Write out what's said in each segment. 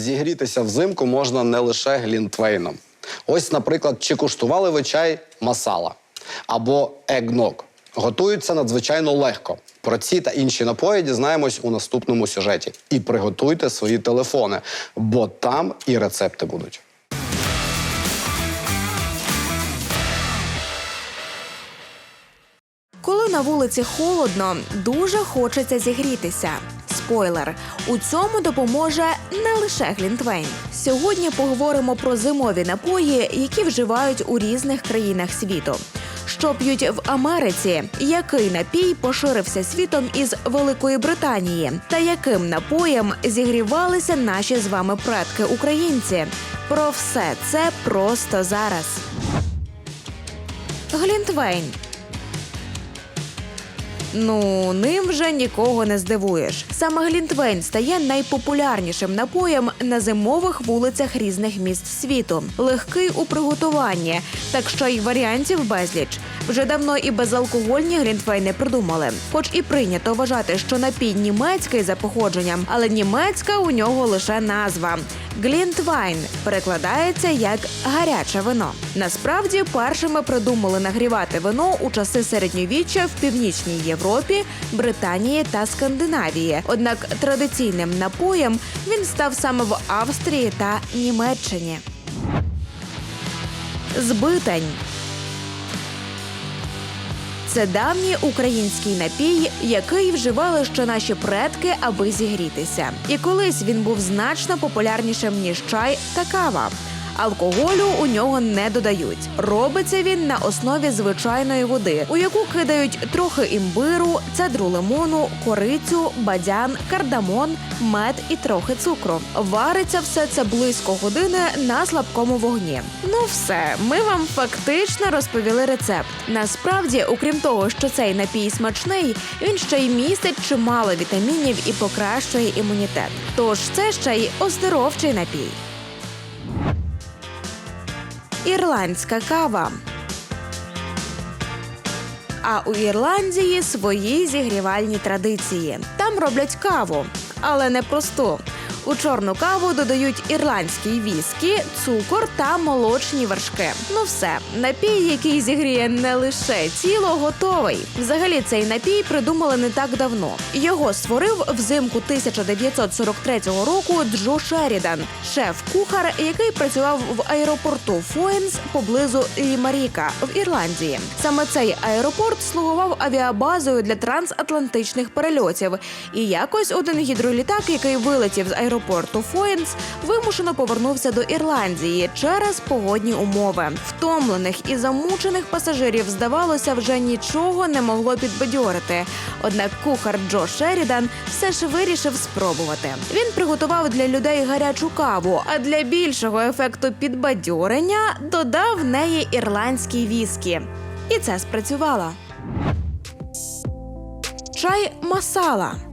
зігрітися взимку можна не лише глінтвейном. Ось, наприклад, чи куштували ви чай масала або егног. Готуються надзвичайно легко. Про ці та інші напої дізнаємось у наступному сюжеті. І приготуйте свої телефони, бо там і рецепти будуть. Коли на вулиці холодно, дуже хочеться зігрітися. Спойлер, у цьому допоможе не лише Глінтвейн. Сьогодні поговоримо про зимові напої, які вживають у різних країнах світу. Що п'ють в Америці, який напій поширився світом із Великої Британії, та яким напоєм зігрівалися наші з вами предки українці. Про все це просто зараз. Глінтвейн Ну, ним вже нікого не здивуєш. Саме Глінтвейн стає найпопулярнішим напоєм на зимових вулицях різних міст світу. Легкий у приготуванні, так що й варіантів безліч. Вже давно і безалкогольні глінтвейни придумали. Хоч і прийнято вважати, що напій німецький за походженням, але німецька у нього лише назва. Глінтвайн перекладається як гаряче вино. Насправді першими придумали нагрівати вино у часи середньовіччя в північній Європі, Британії та Скандинавії. Однак традиційним напоєм він став саме в Австрії та Німеччині. Збитень це давній український напій, який вживали ще наші предки, аби зігрітися. І колись він був значно популярнішим ніж чай та кава. Алкоголю у нього не додають. Робиться він на основі звичайної води, у яку кидають трохи імбиру, цедру лимону, корицю, бадян, кардамон, мед і трохи цукру. Вариться все це близько години на слабкому вогні. Ну все, ми вам фактично розповіли рецепт. Насправді, окрім того, що цей напій смачний, він ще й містить чимало вітамінів і покращує імунітет. Тож це ще й оздоровчий напій. Ірландська кава. А у Ірландії свої зігрівальні традиції. Там роблять каву, але не просту. У чорну каву додають ірландський віскі, цукор та молочні вершки. Ну все, напій, який зігріє не лише тіло, готовий. Взагалі цей напій придумали не так давно. Його створив взимку 1943 року Джо Шерідан, шеф-кухар, який працював в аеропорту Фоенс поблизу Лімаріка в Ірландії. Саме цей аеропорт слугував авіабазою для трансатлантичних перельотів. І якось один гідролітак, який вилетів з аеропорту Фоенс, вимушено повернувся до Ірландії через погодні умови. Втомлених і замучених пасажирів, здавалося, вже нічого не могло підбадьорити. Однак кухар Джо Шерідан все ж вирішив спробувати. Він приготував для людей гарячу каву, а для більшого ефекту підбадьорення додав в неї ірландський віскі. І це спрацювало. Чай масала.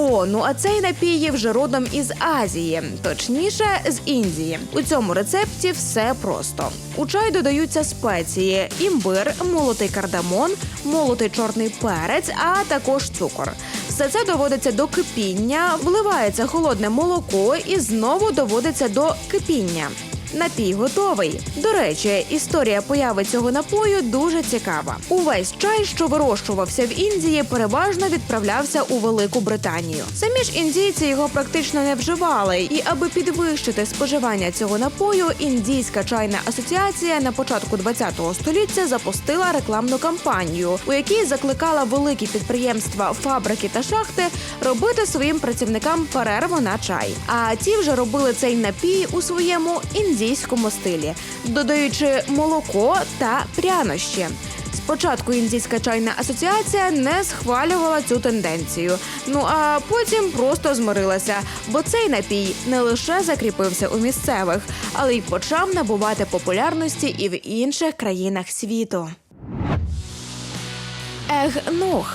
О, ну а цей напій є вже родом із Азії, точніше з Індії. У цьому рецепті все просто. У чай додаються спеції: імбир, молотий кардамон, молотий чорний перець, а також цукор. Все це доводиться до кипіння, вливається холодне молоко і знову доводиться до кипіння. Напій готовий. До речі, історія появи цього напою дуже цікава. Увесь чай, що вирощувався в Індії, переважно відправлявся у Велику Британію. Самі ж індійці його практично не вживали. І аби підвищити споживання цього напою, індійська чайна асоціація на початку ХХ століття запустила рекламну кампанію, у якій закликала великі підприємства, фабрики та шахти робити своїм працівникам перерву на чай. А ті вже робили цей напій у своєму індійському стилі, додаючи молоко та прянощі. Спочатку індійська чайна асоціація не схвалювала цю тенденцію. Ну а потім просто змирилася, бо цей напій не лише закріпився у місцевих, але й почав набувати популярності і в інших країнах світу. Егног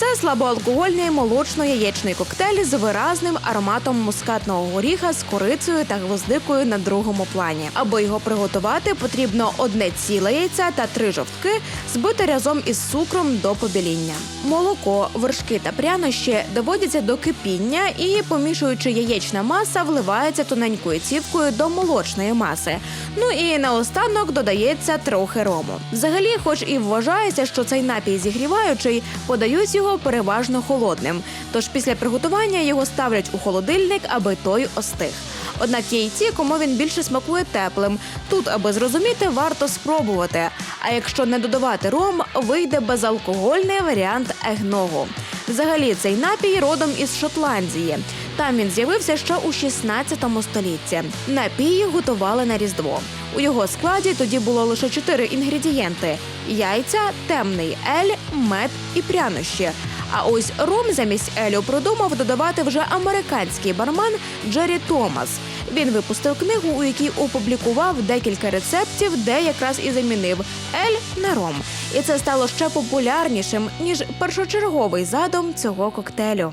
Це слабоалкогольний молочно-яєчний коктейль з виразним ароматом мускатного горіха з корицею та гвоздикою на другому плані. Аби його приготувати, потрібно одне ціле яйця та три жовтки, збити разом із цукром до побіління. Молоко, вершки та прянощі доводяться до кипіння і, помішуючи яєчна маса, вливається тоненькою цівкою до молочної маси. Ну і наостанок додається трохи рому. Взагалі, хоч і вважається, що цей напій зігріваючий, подають його переважно холодним. Тож після приготування його ставлять у холодильник, аби той остиг. Однак є й ті, кому він більше смакує теплим. Тут, аби зрозуміти, варто спробувати. А якщо не додавати ром, вийде безалкогольний варіант егногу. Взагалі, цей напій родом із Шотландії. Там він з'явився ще у 16 столітті. Напій готували на різдво. У його складі тоді було лише чотири інгредієнти: яйця, темний ель, мед і прянощі. А ось ром замість елю продумав додавати вже американський бармен Джері Томас. Він випустив книгу, у якій опублікував декілька рецептів, де якраз і замінив ель на ром. І це стало ще популярнішим ніж першочерговий задум цього коктейлю.